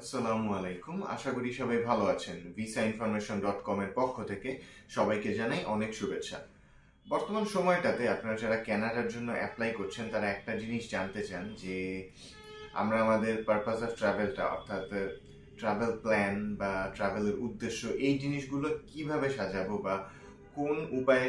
আসসালামু আলাইকুম। আশা করি সবাই ভালো আছেন। ভিসা ইনফরমেশন ডট কম এর পক্ষ থেকে সবাইকে জানাই অনেক শুভেচ্ছা। বর্তমান সময়টাতে আপনারা যারা ক্যানাডার জন্য অ্যাপ্লাই করছেন, তারা একটা জিনিস জানতে চান যে আমরা আমাদের পারপাস অফ ট্রাভেলটা অর্থাৎ ট্রাভেল প্ল্যান বা ট্রাভেলের উদ্দেশ্য, এই জিনিসগুলো কীভাবে সাজাবো বা কোন উপায়ে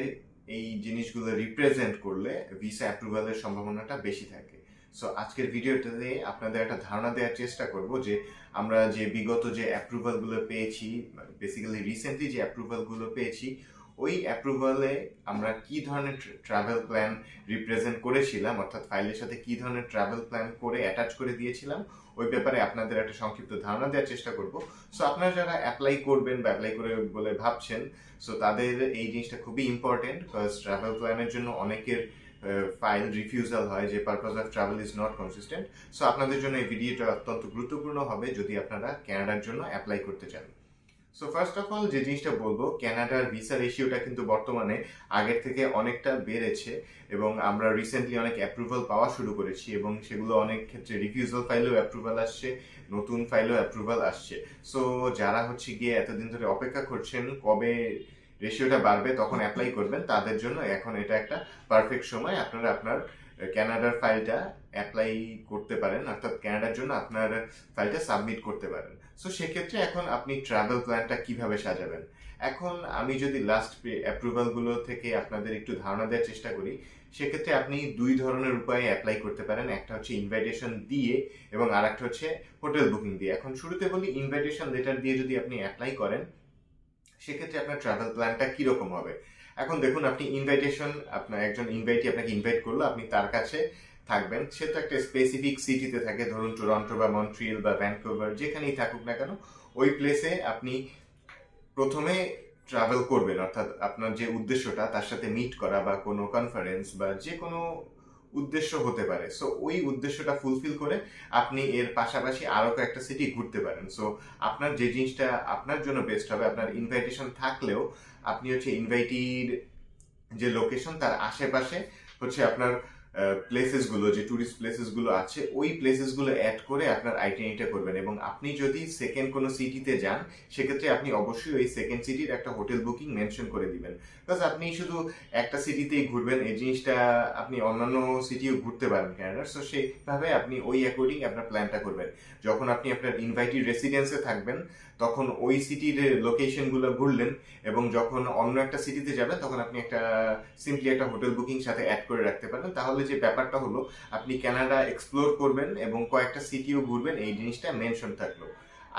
এই জিনিসগুলো রিপ্রেজেন্ট করলে ভিসা অ্যাপ্রুভালের সম্ভাবনাটা বেশি থাকে? সো আজকের ভিডিওটাতে আপনাদের একটা ধারণা দেওয়ার চেষ্টা করব যে আমরা যে বিগত যে অ্যাপ্রুভালগুলো পেয়েছি বেসিক্যালি রিসেন্টলি যে অ্যাপ্রুভালগুলো পেয়েছি, ওই অ্যাপ্রুভালে আমরা কি ধরনের ট্রাভেল প্ল্যান রিপ্রেজেন্ট করেছিলাম, অর্থাৎ ফাইলের সাথে কি ধরনের ট্রাভেল প্ল্যান করে অ্যাটাচ করে দিয়েছিলাম, ওই ব্যাপারে আপনাদের একটা সংক্ষিপ্ত ধারণা দেওয়ার চেষ্টা করব। সো আপনারা যারা অ্যাপ্লাই করবেন বা অ্যাপ্লাই করে বলে ভাবছেন সো তাদের এই জিনিসটা খুবই ইম্পর্টেন্ট বিকজ ট্রাভেল প্ল্যানের জন্য অনেকের ফাইল রিফিউজাল হয় যে purpose of travel is not consistent so আপনাদের জন্য এই ভিডিওটা অত্যন্ত গুরুত্বপূর্ণ হবে যদি আপনারা ক্যানাডার জন্য অ্যাপ্লাই করতে চান। সো ফার্স্ট অফ অল যে জিনিসটা বলব ক্যানাডার ভিসা রেশিওটা কিন্তু বর্তমানে আগের থেকে অনেকটা বেড়েছে এবং আমরা রিসেন্টলি অনেক অ্যাপ্রুভাল পাওয়া শুরু করেছি এবং সেগুলো অনেক ক্ষেত্রে রিফিউজাল ফাইলেও অ্যাপ্রুভাল আসছে, নতুন ফাইলেও অ্যাপ্রুভাল আসছে। সো যারা হচ্ছে গিয়ে এতদিন ধরে অপেক্ষা করছেন কবে রেশিওটা বাড়বে, তখন অ্যাপ্লাই করবেন। তাদের জন্য এখন এটা একটা পারফেক্ট সময়। আপনারা আপনার ক্যানাডার ফাইলটা অ্যাপ্লাই করতে পারেন। অর্থাৎ ক্যানাডার জন্য আপনার ফাইলটা সাবমিট করতে পারেন। সো সেক্ষেত্রে এখন আপনি ট্রাভেল প্ল্যানটা কীভাবে সাজাবেন? এখন আমি যদি লাস্ট অ্যাপ্রুভালগুলো থেকে আপনাদের একটু ধারণা দেওয়ার চেষ্টা করি, সেক্ষেত্রে আপনি দুই ধরনের উপায়ে অ্যাপ্লাই করতে পারেন। একটা হচ্ছে ইনভাইটেশন দিয়ে এবং আর একটা হচ্ছে হোটেল বুকিং দিয়ে। এখন শুরুতে বলি ইনভাইটেশন লেটার দিয়ে যদি আপনি অ্যাপ্লাই করেন সেক্ষেত্রে আপনার ট্রাভেল প্ল্যানটা কীরকম হবে? এখন দেখুন, আপনি ইনভাইটেশন আপনার একজন ইনভাইটি আপনাকে ইনভাইট করল, আপনি তার কাছে থাকবেন। সে তো একটা স্পেসিফিক সিটিতে থাকে, ধরুন টরন্টো বা মন্ট্রিয়েল বা ভ্যানকুভার যেখানেই থাকুক না কেন, ওই প্লেসে আপনি প্রথমে ট্রাভেল করবেন। অর্থাৎ আপনার যে উদ্দেশ্যটা, তার সাথে মিট করা বা কোনো কনফারেন্স বা যে কোনো উদ্দেশ্য হতে পারে। সো ওই উদ্দেশ্যটা ফুলফিল করে আপনি এর পাশাপাশি আরও কয়েকটা সিটি ঘুরতে পারেন। সো আপনার যে জিনিসটা আপনার জন্য বেস্ট হবে, আপনার ইনভাইটেশন থাকলেও আপনি হচ্ছে ইনভাইটির যে লোকেশন তার আশেপাশে হচ্ছে আপনার প্লেসেসগুলো যে ট্যুরিস্ট প্লেসেসগুলো আছে, ওই প্লেসেসগুলো অ্যাড করে আপনার আইটেনিটা করবেন। এবং আপনি যদি সেকেন্ড কোনো সিটিতে যান, সেক্ষেত্রে আপনি অবশ্যই ওই সেকেন্ড সিটির একটা হোটেল বুকিং মেনশন করে দিবেন। বিকজ আপনি শুধু একটা সিটিতেই ঘুরবেন, এই জিনিসটা আপনি অন্যান্য সিটিও ঘুরতে পারেন ক্যানাডার সো সেইভাবে আপনি ওই অ্যাকর্ডিং আপনার প্ল্যানটা করবেন। যখন আপনি আপনার ইনভাইটেড রেসিডেন্সে থাকবেন, তখন ওই সিটির লোকেশনগুলো ঘুরলেন, এবং যখন অন্য একটা সিটিতে যাবেন, তখন আপনি একটা সিম্পলি একটা হোটেল বুকিং সাথে অ্যাড করে রাখতে পারেন তাহলে যে ব্যাপারটা হলো, আপনি কানাডা এক্সপ্লোর করবেন এবং কয়েকটা সিটিও ঘুরবেন, এই জিনিসটা মেনশন থাকল।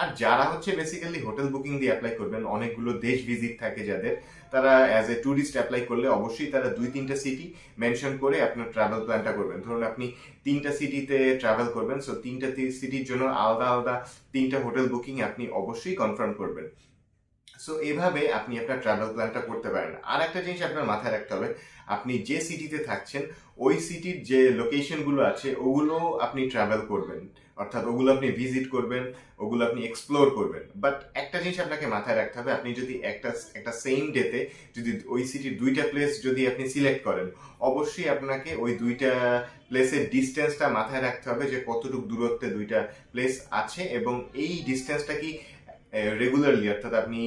আর যারা হচ্ছে বেসিক্যালি হোটেল বুকিং দিয়ে অ্যাপ্লাই করবেন, অনেকগুলো দেশ ভিজিট থাকে যাদের, তারা অ্যাজ এ ট্যুরিস্ট অ্যাপ্লাই করলে অবশ্যই তারা দুই তিনটা সিটি মেনশন করে আপনার ট্রাভেল প্ল্যানটা করবেন। ধরুন আপনি তিনটা সিটিতে ট্রাভেল করবেন সো তিনটা সিটির জন্য আলাদা আলাদা তিনটা হোটেল বুকিং আপনি অবশ্যই কনফার্ম করবেন। সো এভাবে আপনি আপনার ট্রাভেল প্ল্যানটা করতে পারেন। আর একটা জিনিস আপনার মাথায় রাখতে হবে, আপনি যে সিটিতে থাকছেন, ওই সিটির যে লোকেশনগুলো আছে, ওগুলো আপনি ট্রাভেল করবেন। অর্থাৎ ওগুলো আপনি ভিজিট করবেন, ওগুলো আপনি এক্সপ্লোর করবেন। বাট একটা জিনিস আপনাকে মাথায় রাখতে হবে, আপনি যদি একটা একটা সেম ডেতে যদি ওই সিটির দুইটা প্লেস যদি আপনি সিলেক্ট করেন, অবশ্যই আপনাকে ওই দুইটা প্লেসের ডিস্টেন্সটা মাথায় রাখতে হবে যে কতটুকু দূরত্বে দুইটা প্লেস আছে এবং এই ডিস্টেন্সটা কি রেগুলারলি অর্থাৎ আপনি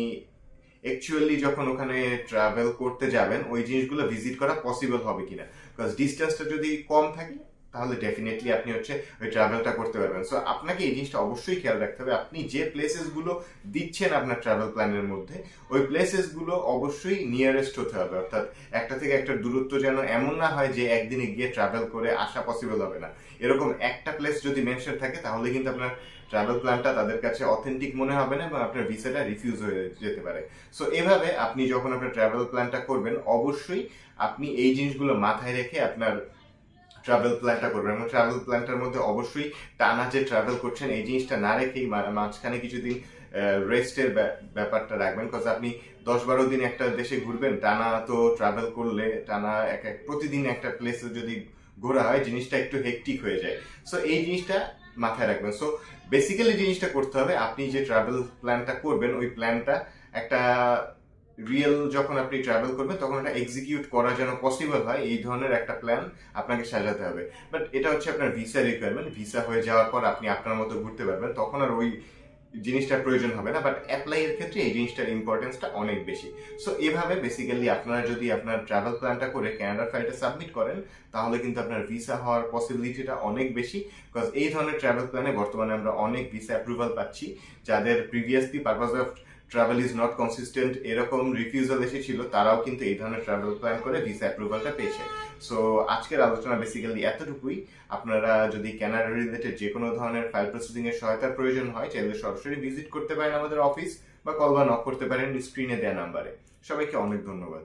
অ্যাকচুয়ালি যখন ওখানে ট্রাভেল করতে যাবেন, ওই জিনিসগুলো ভিজিট করা পসিবল হবে কিনা? বিকজ ডিস্টেন্সটা যদি কম থাকে তাহলে ডেফিনেটলি আপনি হচ্ছে, ওই ট্রাভেলটা করতে পারবেন। সো আপনাকে এই জিনিসটা অবশ্যই খেয়াল রাখতে হবে। আপনি যে প্লেসেসগুলো দিচ্ছেন আপনার ট্রাভেল প্ল্যানের মধ্যে, ওই প্লেসেসগুলো অবশ্যই নিয়ারেস্ট হতে হবে। অর্থাৎ একটা থেকে একটা দূরত্ব যেন এমন না হয় যে একদিনে গিয়ে ট্রাভেল করে আসা পসিবল হবে না। এরকম একটা প্লেস যদি মেনশন থাকে, তাহলে কিন্তু আপনার ট্রাভেল প্ল্যানটা তাদের কাছে অথেন্টিক মনে হবে না এবং আপনার ভিসাটা রিফিউজ হয়ে যেতে পারে। সো এভাবে আপনি যখন আপনার ট্রাভেল প্ল্যানটা করবেন, অবশ্যই আপনি এই জিনিসগুলো মাথায় রেখে আপনার ট্রাভেল প্ল্যানটা করবেন এবং ট্রাভেল প্ল্যানটার মধ্যে অবশ্যই টানা যে ট্রাভেল করছেন, এই জিনিসটা না রেখেই মাঝখানে কিছুদিন রেস্টের ব্যাপারটা রাখবেন। কজ আপনি দশ বারো দিন একটা দেশে ঘুরবেন, টানা তো ট্রাভেল করলে, টানা এক এক, প্রতিদিন একটা প্লেসে যদি ঘোরা হয়, জিনিসটা একটু হেকটিক হয়ে যায়। সো এই জিনিসটা মাথায় রাখবেন। সো বেসিক্যালি জিনিসটা করতে হবে, আপনি যে ট্রাভেল প্ল্যানটা করবেন, ওই প্ল্যানটা একটা রিয়েল যখন আপনি ট্রাভেল করবেন, তখন এটা এক্সিকিউট করা যেন পসিবল হয়, এই ধরনের একটা প্ল্যান আপনাকে সাজাতে হবে। বাট এটা হচ্ছে আপনার ভিসা রিকোয়ারমেন্ট ভিসা হয়ে যাওয়ার পর আপনি আপনার মতো ঘুরতে পারবেন, তখন আর ওই জিনিসটার প্রয়োজন হবে না। বাট অ্যাপ্লাই এর ক্ষেত্রে এই জিনিসটার ইম্পর্টেন্সটা অনেক বেশি। সো এভাবে বেসিক্যালি আপনারা যদি আপনার ট্রাভেল প্ল্যানটা করে ক্যানাডার ফ্লাইটে সাবমিট করেন, তাহলে কিন্তু আপনার ভিসা হওয়ার পসিবিলিটিটা অনেক বেশি। বিকজ এই ধরনের ট্রাভেল প্ল্যানে বর্তমানে আমরা অনেক ভিসা অ্যাপ্রুভাল পাচ্ছি, যাদের previously purpose of travel is not consistent এরকম রিফিউজাল এসেছিল, তারাও কিন্তু এই ধরনের ট্রাভেল প্ল্যান করে ভিসা অ্যাপ্রুভালটা পেয়েছে। সো আজকের আলোচনা বেসিক্যালি এতটুকুই। আপনারা যদি ক্যানাডা রিলেটেড যে কোনো ধরনের ফাইল প্রসেসিং এর সহায়তার প্রয়োজন হয়, চাইলে সরাসরি ভিজিট করতে পারেন আমাদের অফিস বা কল বা নক করতে পারেন স্ক্রিনে দেওয়া নাম্বারে সবাইকে অনেক ধন্যবাদ।